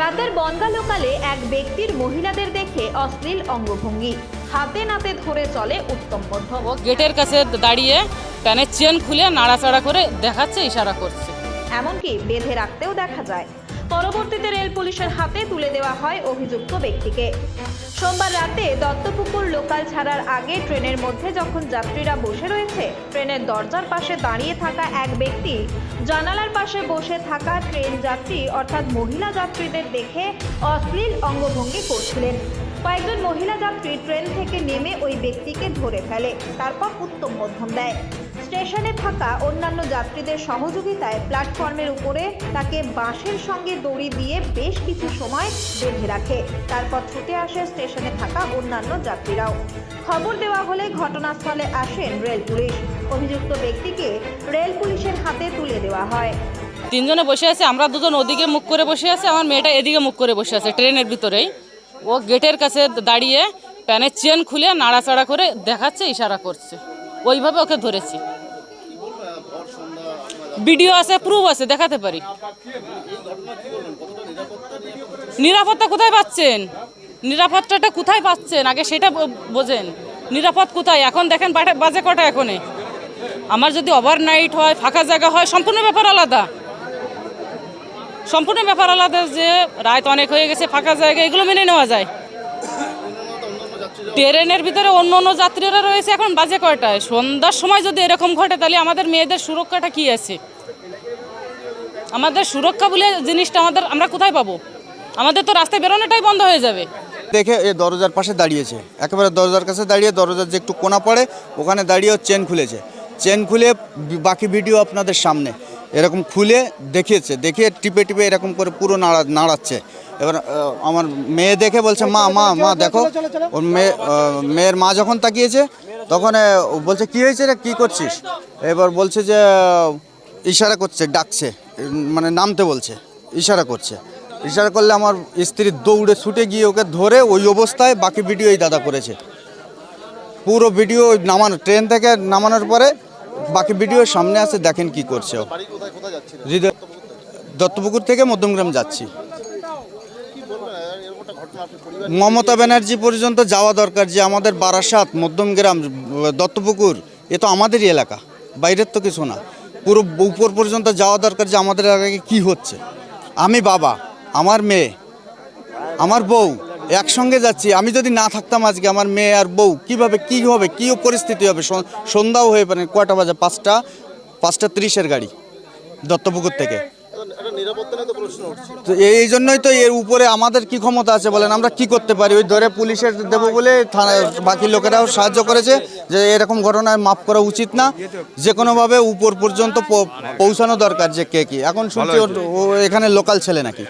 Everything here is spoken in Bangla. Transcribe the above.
রাতের বনগা লোকালে এক ব্যক্তির মহিলাদের দেখে অশ্লীল অঙ্গভঙ্গি। হাতে নাতে ধরে চলে উত্তম মধ্যম। গেটের কাছে দাঁড়িয়ে প্যানের চেন খুলে নাড়াচাড়া করে দেখাচ্ছে ইশারা করছে। এমনকি বেঁধে রাখতেও দেখা যায়। পরবর্তীতে রেল পুলিশের হাতে তুলে দেওয়া হয় অভিযুক্ত ব্যক্তিকে। সোমবার রাতে দত্তপুকুর লোকাল ছাড়ার আগে ট্রেনের মধ্যে যখন যাত্রীরা বসে রয়েছে, ট্রেনের দরজার পাশে দাঁড়িয়ে থাকা এক ব্যক্তি জানালার পাশে বসে থাকা ট্রেন যাত্রী অর্থাৎ মহিলা যাত্রীদের দেখে অশ্লীল অঙ্গভঙ্গি করছিলেন। কয়েকজন মহিলা যাত্রী ট্রেন থেকে নেমে ওই ব্যক্তিকে ধরে ফেলে, তারপর উত্তম মধ্যম দেয়। স্টেশনে থাকা অন্যান্য যাত্রীদের সহযোগিতায় প্ল্যাটফর্মের উপরে তাকে বাঁশের সঙ্গে দড়ি দিয়ে বেশ কিছু সময় বেঁধে রাখে। তারপর ছুটে আসে স্টেশনে থাকা অন্যান্য যাত্রীরাও। খবর দেওয়া হলে ঘটনাস্থলে আসেন রেল পুলিশ। অভিযুক্ত ব্যক্তিকে রেল পুলিশের হাতে তুলে দেওয়া হয়। তিনজনে বসে আছে, আমরা দুজন ওদিকে মুখ করে বসে আছে, আমার মেয়েটা এদিকে মুখ করে বসে আছে, ট্রেনের ভিতরেই। ও গেটের কাছে দাঁড়িয়ে প্যানের চেন খুলে নাড়াচাড়া করে দেখাচ্ছে, ইশারা করছে। ওইভাবে ওকে ধরেছি। ভিডিও আছে প্রুফ আছে, দেখাতে পারি। নিরাপত্তা কোথায় পাচ্ছেন? নিরাপত্তাটা কোথায় পাচ্ছেন? আগে সেটা বোঝেন। নিরাপদ কোথায়? এখন দেখেন বাজে কটা এখনে। আমার যদি ওভারনাইট হয়, ফাঁকা জায়গা হয়, সম্পূর্ণ ব্যাপার আলাদা। সম্পূর্ণ ব্যাপার আলাদা যে রাত অনেক হয়ে গেছে, ফাঁকা জায়গা, এগুলো মেনে নেওয়া যায়। ট্রেনের ভিতরে অন্য অন্য যাত্রীরা রয়েছে এখন বাজে কয়টায়? সন্ধ্যার সময় যদি এরকম ঘটে, তাহলে আমাদের মেয়েদের সুরক্ষাটা কি আছে? আমাদের সুরক্ষা বলে জিনিসটা আমাদের, আমরা কোথায় পাবো? আমাদের তো রাস্তায় বেরোনোটাই বন্ধ হয়ে যাবে। দেখে এ দরজার পাশে দাঁড়িয়েছে। একেবারে দরজার কাছে দাঁড়িয়ে দরজার যে একটু কোনা পড়ে, ওখানে দাঁড়িয়ে চেন খুলেছে। চেন খুলে বাকি ভিডিও আপনাদের সামনে। এরকম খুলে দেখিয়েছে দেখিয়ে টিপে টিপে এরকম করে পুরো নাড়া নাড়াচ্ছে। এবার আমার মেয়ে দেখে বলছে মা মা মা দেখো। ওর মেয়ে মেয়ের মা যখন তাকিয়েছে তখন ও বলছে কি হয়েছে রে? কী করছিস? এবার বলছে যে ইশারা করছে ডাকছে। মানে নামতে বলছে ইশারা করছে। ইশারা করলে আমার স্ত্রী দৌড়ে ছুটে গিয়ে ওকে ধরে ওই অবস্থায় বাকি ভিডিও এই দাদা করেছে। পুরো ভিডিও নামানো ট্রেন থেকে নামানোর পরে বাকি ভিডিও সামনে আছে দেখেন কি করছে ও। দত্তপুকুর থেকে মধ্যমগ্রাম যাচ্ছি। মমতা ব্যানার্জি পর্যন্ত যাওয়া দরকার যে আমাদের বারাসাত মধ্যমগ্রাম দত্তপুকুর এ তো আমাদেরই এলাকা বাইরের তো কিছু না। পুরো উপর পর্যন্ত যাওয়া দরকার যে আমাদের এলাকায় কি হচ্ছে। আমি বাবা আমার মেয়ে আমার বউ একসঙ্গে যাচ্ছি। আমি যদি না থাকতাম আজকে আমার মেয়ে আর বউ কীভাবে কি হবে কী পরিস্থিতি হবে? সন্ধ্যাও হয়ে পারে কয়টা বাজে? পাঁচটা পাঁচটা তিরিশের গাড়ি। দত্তপুকুর থেকে। তো এই জন্যই তো এর উপরে আমাদের কি ক্ষমতা আছে বলেন? আমরা কি করতে পারি? ওই ধরে পুলিশের দেব বলে থানা বাকি লোকেরাও সাহায্য করেছে যে এরকম ঘটনায় মাফ করা উচিত না। যে কোনোভাবে উপর পর্যন্ত পৌ- পৌঁছানো দরকার যে কে কি। এখন শুনছি ও এখানে লোকাল ছেলে নাকি?